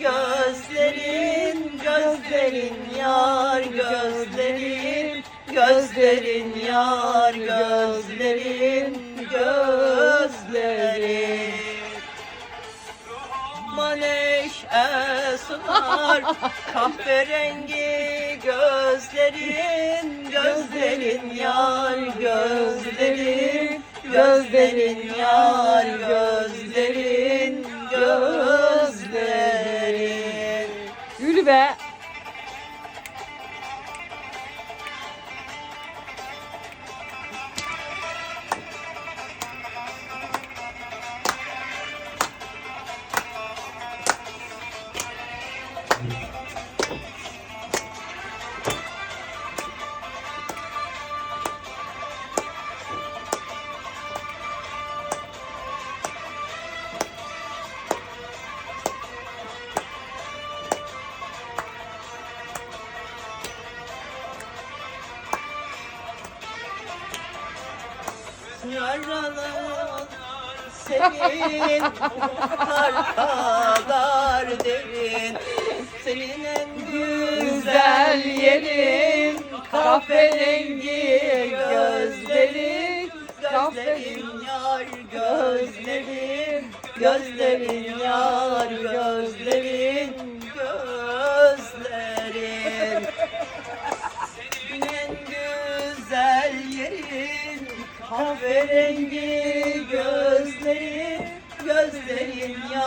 gözlerin, gözlerin yar gözlerin, gözlerin yar gözlerin, gözlerin. Maneş sunar kahverengi gözlerin, gözlerin yar gözlerin, gözlerin yar gözlerin, gözlerin. Yürü be. Yaralı senin kadar derin. Senin en güzel yerin kahverengi gözlerin Gözlerin yar gözlerin Gözlerin yar Kahverengi gözlerim, gözlerim ya.